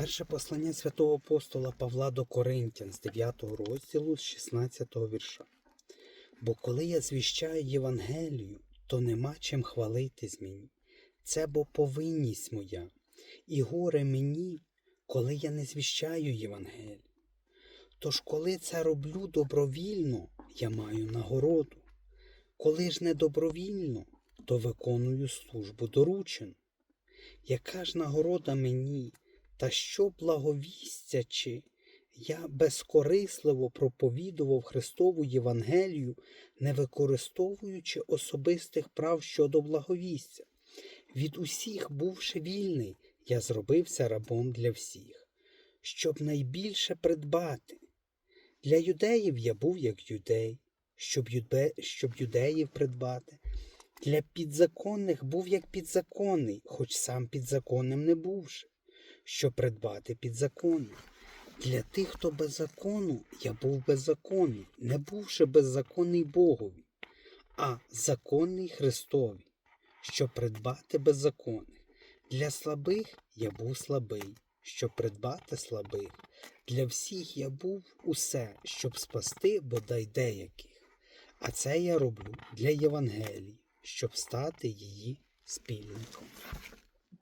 Перше послання святого апостола Павла до Коринтян з 9 розділу з 16 вірша. Бо коли я звіщаю Євангелію, то нема чим хвалитись мені. Це бо повинність моя, і горе мені, коли я не звіщаю Євангелію. Тож, коли це роблю добровільно, я маю нагороду. Коли ж не добровільно, то виконую службу доручену. Яка ж нагорода мені, та що благовістячи, я безкорисливо проповідував Христову Євангелію, не використовуючи особистих прав щодо благовістя. Від усіх, бувши вільний, я зробився рабом для всіх, щоб найбільше придбати. Для юдеїв я був як юдей, щоб, юде... щоб юдеїв придбати. Для підзаконних був як підзаконний, хоч сам підзаконним не бувши, щоб придбати підзаконний. Для тих, хто без закону, я був беззаконний, не бувши беззаконний Богові, а законний Христові, щоб придбати беззаконних. Для слабих я був слабий, щоб придбати слабих. Для всіх я був усе, щоб спасти бодай деяких. А це я роблю для Євангелії, щоб стати її спільником.